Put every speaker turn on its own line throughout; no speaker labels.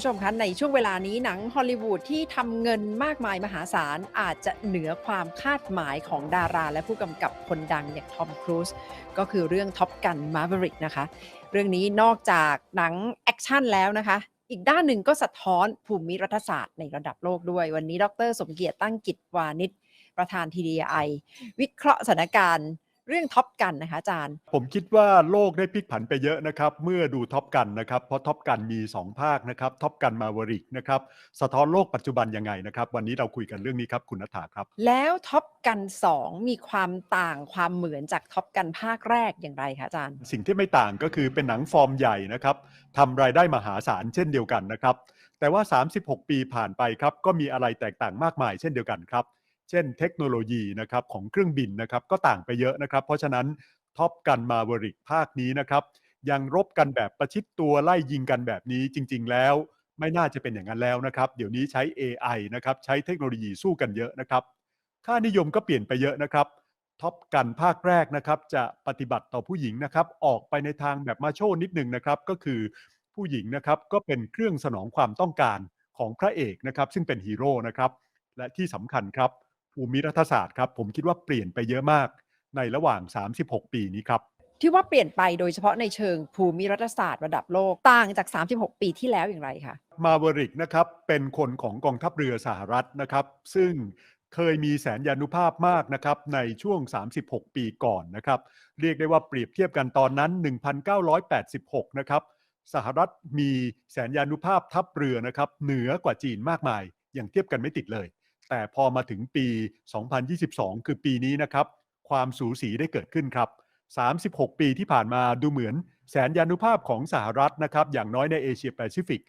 ผู้ชมคะในช่วงเวลานี้หนังฮอลลีวูดที่ทำเงินมากมายมหาศาล อาจจะเหนือความคาดหมายของดารา และผู้กำกับคนดังอย่างทอมครูซก็คือเรื่องท็อปกันมา v e ริกนะคะ เรื่องนี้นอกจากหนังแอคชั่นแล้วนะคะ อีกด้านหนึ่งก็สะท้อนภูมิรัฐศาสตร์ในระดับโลกด้วย วันนี้ดร สมเกียรติตั้งกิจวานิชประธาน TDI วิเคราะห์สถานการณ์ เรื่องท็อปกันนะคะอาจารย์
ผมคิดว่าโลกได้พลิกผันไปเยอะนะครับ เมื่อดูท็อปกันนะครับ เพราะท็อปกันมี 2 ภาคนะครับท็อปกันมาวริกนะครับสะท้อนโลกปัจจุบันยังไงนะครับ วันนี้เราคุยกันเรื่องนี้ครับคุณนัฐาครับ
แล้วท็อปกัน 2 มีความต่างความเหมือนจากท็อปกันภาคแรกอย่างไรคะอาจารย์
สิ่งที่ไม่ต่างก็คือเป็นหนังฟอร์มใหญ่นะครับทำรายได้มหาศาลเช่นเดียวกันนะครับแต่ว่า 36 ปีผ่านไปครับก็มีอะไรแตกต่างมากมายเช่นเดียวกันครับ เช่นเทคโนโลยีนะครับของเครื่องบินนะครับก็ต่างไปเยอะนะครับ เพราะฉะนั้นท็อปกันมาวริกภาคนี้นะครับยังรบกันแบบประชิดตัวไล่ยิงกันแบบนี้จริง ๆ แล้ว ไม่น่าจะเป็นอย่างนั้นแล้วนะครับ เดี๋ยวนี้ใช้ AI นะครับใช้เทคโนโลยีสู้กันเยอะนะครับค่านิยมก็เปลี่ยนไปเยอะนะครับท็อปกันภาคแรกนะครับ จะปฏิบัติต่อผู้หญิงนะครับ ออกไปในทางแบบมาโชนิดหนึ่งนะครับ ก็คือผู้หญิงนะครับก็เป็นเครื่องสนองความต้องการของพระเอกนะครับ ซึ่งเป็นฮีโร่นะครับ และที่สำคัญครับ ภูมิรัฐศาสตร์ครับ ผมคิดว่าเปลี่ยนไปเยอะมากในระหว่าง 36 ปีนี้ครับ
ที่ว่าเปลี่ยนไปโดยเฉพาะในเชิงภูมิรัฐศาสตร์ระดับโลกต่างจาก 36 ปีที่แล้วอย่างไรคะ
มาเวริกนะครับเป็นคนของกองทัพเรือสหรัฐนะครับ ซึ่งเคยมีแสนยานุภาพมากนะครับในช่วง 36 ปีก่อนนะครับ เรียกได้ว่าเปรียบเทียบกันตอนนั้น 1986 นะครับสหรัฐมีแสนยานุภาพทัพเรือนะครับเหนือกว่าจีนมากมาย อย่างเทียบกันไม่ติดเลย แต่พอมาถึงปี 2022 คือปีนี้นะครับ ความสูสีได้เกิดขึ้นครับ 36 ปีที่ผ่านมาดูเหมือนแสนยานุภาพของสหรัฐนะครับ อย่างน้อยในเอเชียแปซิฟิก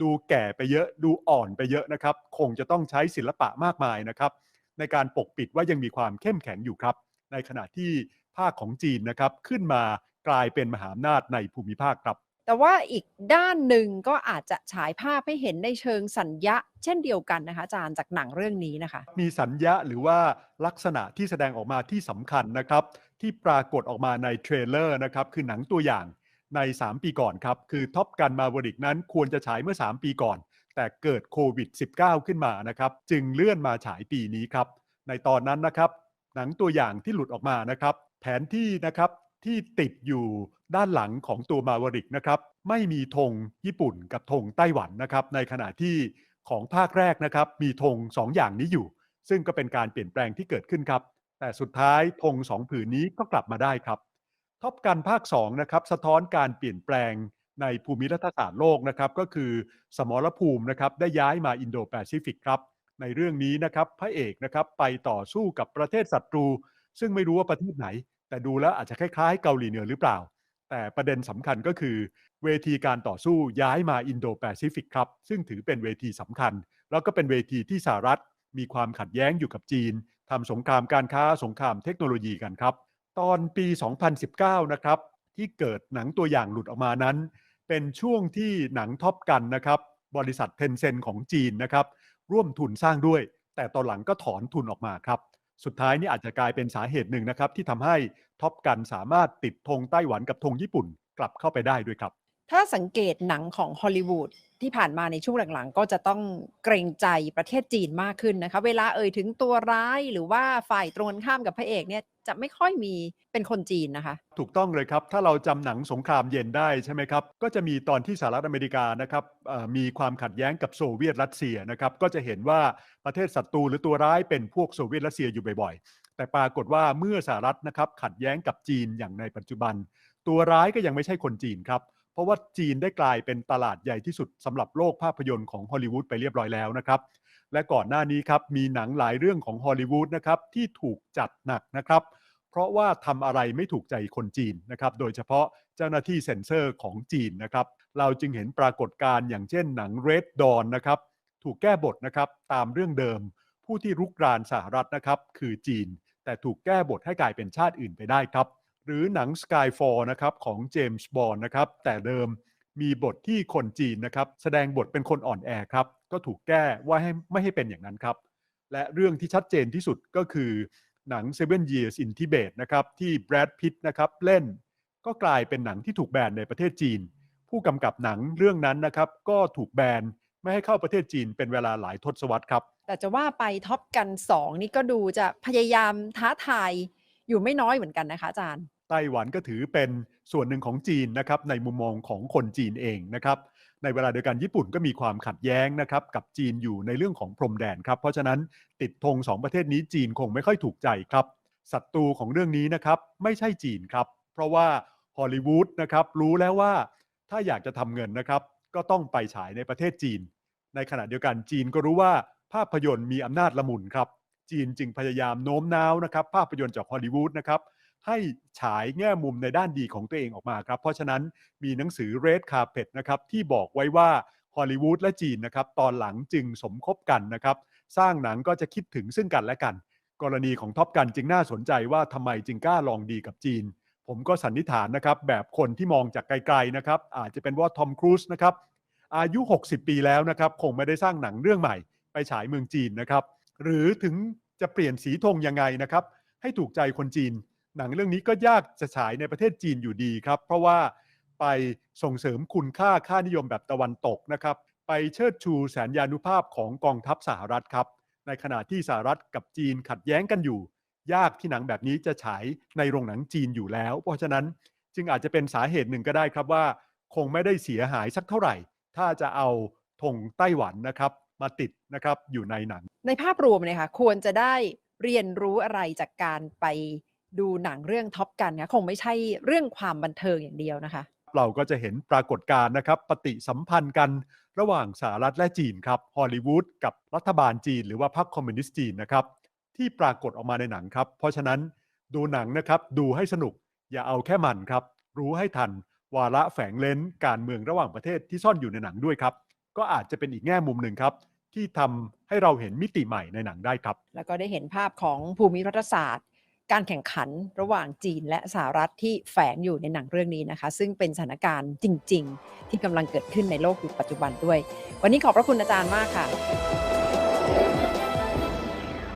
ดูแก่ไปเยอะดูอ่อนไปเยอะนะครับ คงจะต้องใช้ศิลปะมากมายนะครับ ในการปกปิดว่ายังมีความเข้มแข็งอยู่ครับ ในขณะที่ภาคของจีนนะครับขึ้นมากลายเป็นมหาอำนาจในภูมิภาคครับ
แต่ว่าอีกด้านหนึ่งก็อาจจะฉายภาพให้เห็นในเชิงสัญญะ เช่นเดียวกันนะคะอาจารย์จากหนังเรื่องนี้นะคะ
มีสัญญาหรือว่าลักษณะที่แสดงออกมาที่สำคัญนะครับ ที่ปรากฏออกมาในเทรลเลอร์นะครับคือหนังตัวอย่างใน 3 ปีก่อนครับ คือท็อปกันมาวริกนั้นควรจะฉายเมื่อ 3 ปีก่อน แต่เกิดโควิด -19 ขึ้นมานะครับ จึงเลื่อนมาฉายปีนี้ครับ ในตอนนั้นนะครับ หนังตัวอย่างที่หลุดออกมานะครับ แผนที่นะครับ ที่ติดอยู่ด้านหลังของตัวมาวริกนะครับไม่มีธงญี่ปุ่นกับธงไต้หวันนะครับในขณะที่ของภาคแรกนะครับมีธงสองอย่างนี้อยู่ ซึ่งก็เป็นการเปลี่ยนแปลงที่เกิดขึ้นครับ แต่สุดท้ายธงสองผืนนี้ก็กลับมาได้ครับท็อปกันภาค2นะครับสะท้อนการเปลี่ยนแปลงในภูมิรัฐศาสตร์โลกนะครับก็คือสมรภูมินะครับได้ย้ายมาอินโดแปซิฟิกครับในเรื่องนี้นะครับพระเอกนะครับไปต่อสู้กับประเทศศัตรู ซึ่งไม่รู้ว่าประเทศไหน แต่ดูแล้วอาจจะคล้ายๆ เกาหลีเหนือหรือเปล่า แต่ประเด็นสำคัญก็คือ เวทีการต่อสู้ย้ายมาอินโดแปซิฟิกครับ ซึ่งถือเป็นเวทีสำคัญ แล้วก็เป็นเวทีที่สหรัฐ มีความขัดแย้งอยู่กับจีนทำสงครามการค้าสงครามเทคโนโลยีกันครับ ตอนปี 2019 นะครับที่เกิดหนังตัวอย่างหลุดออกมานั้น เป็นช่วงที่หนังท็อปกันนะครับบริษัทเทนเซนของจีนนะครับร่วมทุนสร้างด้วย แต่ตอนหลังก็ถอนทุนออกมาครับ สุดท้ายนี่อาจจะกลายเป็นสาเหตุหนึ่งนะครับ ที่ทำให้ท็อปกันสามารถติดธงไต้หวันกับธงญี่ปุ่นกลับเข้าไปได้ด้วยครับ
ถ้าสังเกตหนังของฮอลลีวูดที่ผ่านมาในช่วงหลังๆ ก็จะต้องเกรงใจประเทศจีนมากขึ้นนะคะ เวลาเอ่ยถึงตัวร้ายหรือว่าฝ่ายตรงข้ามกับพระเอกเนี่ยจะไม่ค่อยมีเป็นคนจีนนะคะ
ถูกต้องเลยครับ ถ้าเราจำหนังสงครามเย็นได้ใช่ไหมครับ ก็จะมีตอนที่สหรัฐอเมริกานะครับมีความขัดแย้งกับโซเวียตรัสเซียนะครับ ก็จะเห็นว่าประเทศศัตรูหรือตัวร้ายเป็นพวกโซเวียตรัสเซียอยู่บ่อยๆ แต่ปรากฏว่าเมื่อสหรัฐนะครับขัดแย้งกับจีนอย่างในปัจจุบัน ตัวร้ายก็ยังไม่ใช่คนจีนครับ ราะว่าจีนได้กลายเป็นตลาดใหญ่ที่สุดสำหรับโลกภาพยนตร์ของฮอลลีวูดไปเรียบร้อยแล้วนะครับ และก่อนหน้านี้ครับมีหนังหลายเรื่องของฮอลลีวูดนะครับที่ถูกจัดหนักนะครับ เพราะว่าทำอะไรไม่ถูกใจคนจีนนะครับ โดยเฉพาะเจ้าหน้าที่เซ็นเซอร์ของจีนนะครับ เราจึงเห็นปรากฏการณ์อย่างเช่นหนัง Red Dawn นะครับ ถูกแก้บทนะครับตามเรื่องเดิม ผู้ที่รุกรานสหรัฐนะครับ คือจีน แต่ถูกแก้บทให้กลายเป็นชาติอื่นไปได้ครับ หรือหนัง Skyfall นะครับของเจมส์บอนด์นะครับแต่เดิมมีบทที่คนจีนนะครับแสดงบทเป็นคนอ่อนแอครับก็ถูกแก้ว่าให้ไม่ให้เป็นอย่างนั้นครับ และเรื่องที่ชัดเจนที่สุดก็คือหนัง Seven Years in Tibet นะครับที่แบรดพิตต์นะครับเล่น ก็กลายเป็นหนังที่ถูกแบนในประเทศจีน ผู้กำกับหนังเรื่องนั้นนะครับก็ถูกแบนไม่ให้เข้าประเทศจีนเป็นเวลาหลายทศวรรษครับ
แต่จะว่าไปท็อปกัน 2 นี่ก็ดูจะพยายามท้าทายอยู่ไม่น้อยเหมือนกันนะคะอาจารย์
ไต้หวันก็ถือเป็นส่วนหนึ่งของจีนนะครับในมุมมองของคนจีนเองนะครับในเวลาเดียวกันญี่ปุ่นก็มีความขัดแย้งนะครับกับจีนอยู่ในเรื่องของพรมแดนครับเพราะฉะนั้นติดธงสองประเทศนี้จีนคงไม่ค่อยถูกใจครับศัตรูของเรื่องนี้นะครับไม่ใช่จีนครับเพราะว่าฮอลลีวูดนะครับรู้แล้วว่าถ้าอยากจะทำเงินนะครับก็ต้องไปฉายในประเทศจีน ในขณะเดียวกันจีนก็รู้ว่าภาพยนตร์มีอำนาจละมุนครับจีนจึงพยายามโน้มน้าวนะครับภาพยนตร์จากฮอลลีวูดนะครับ ให้ฉายแง่มุมในด้านดีของตัวเองออกมาครับ เพราะฉะนั้นมีหนังสือ Red Carpet นะครับที่บอกไว้ว่าฮอลลีวูดและจีนนะครับตอนหลังจึงสมคบกันนะครับ สร้างหนังก็จะคิดถึงซึ่งกันและกัน กรณีของท็อปกันจึงน่าสนใจว่าทำไมจึงกล้าลองดีกับจีน ผมก็สันนิษฐานนะครับแบบคนที่มองจากไกลๆนะครับอาจจะเป็นว่าทอมครูซนะครับอายุ 60 ปีแล้วนะครับคงไม่ได้สร้างหนังเรื่องใหม่ ไปฉายเมืองจีนนะครับ หรือถึงจะเปลี่ยนสีธงยังไงนะครับ ให้ถูกใจคนจีน หนังเรื่องนี้ก็ยากจะฉายในประเทศจีนอยู่ดีครับ เพราะว่าไปส่งเสริมคุณค่าค่านิยมแบบตะวันตกนะครับ ไปเชิดชูแสนยานุภาพของกองทัพสหรัฐครับ ในขณะที่สหรัฐกับจีนขัดแย้งกันอยู่ ยากที่หนังแบบนี้จะฉายในโรงหนังจีนอยู่แล้ว เพราะฉะนั้นจึงอาจจะเป็นสาเหตุหนึ่งก็ได้ครับว่า คงไม่ได้เสียหายสักเท่าไหร่ ถ้าจะเอาธงไต้หวันนะครับ มาติดนะครับอยู่ในหนัง
ในภาพรวมเนี่ยค่ะควรจะได้เรียนรู้อะไรจากการไป ดูหนังเรื่องท็อปกันนะคงไม่ใช่เรื่องความบันเทิงอย่างเดียวนะคะ
เราก็จะเห็นปรากฏการณ์นะครับ ปฏิสัมพันธ์กันระหว่างสหรัฐและจีนครับฮอลลีวูดกับรัฐบาลจีน หรือว่าพรรคคอมมิวนิสต์จีนนะครับ ที่ปรากฏออกมาในหนังครับ เพราะฉะนั้นดูหนังนะครับดูให้สนุกอย่าเอาแค่มันครับ รู้ให้ทันวาระแฝงเลนการเมืองระหว่างประเทศที่ซ่อนอยู่ในหนังด้วยครับ ก็อาจจะเป็นอีกแง่มุมหนึ่งครับ ที่ทำให้เราเห็นมิติใหม่ในหนังได้ครับ
แล้วก็ได้เห็นภาพของภูมิรัฐศาสตร์ การแข่งขันระหว่างจีนและสหรัฐที่แฝงอยู่ในหนังเรื่องนี้นะคะ ซึ่งเป็นสถานการณ์จริง ๆ ที่กำลังเกิดขึ้นในโลกยุคปัจจุบันด้วย วันนี้ขอบพระคุณอาจารย์มากค่ะ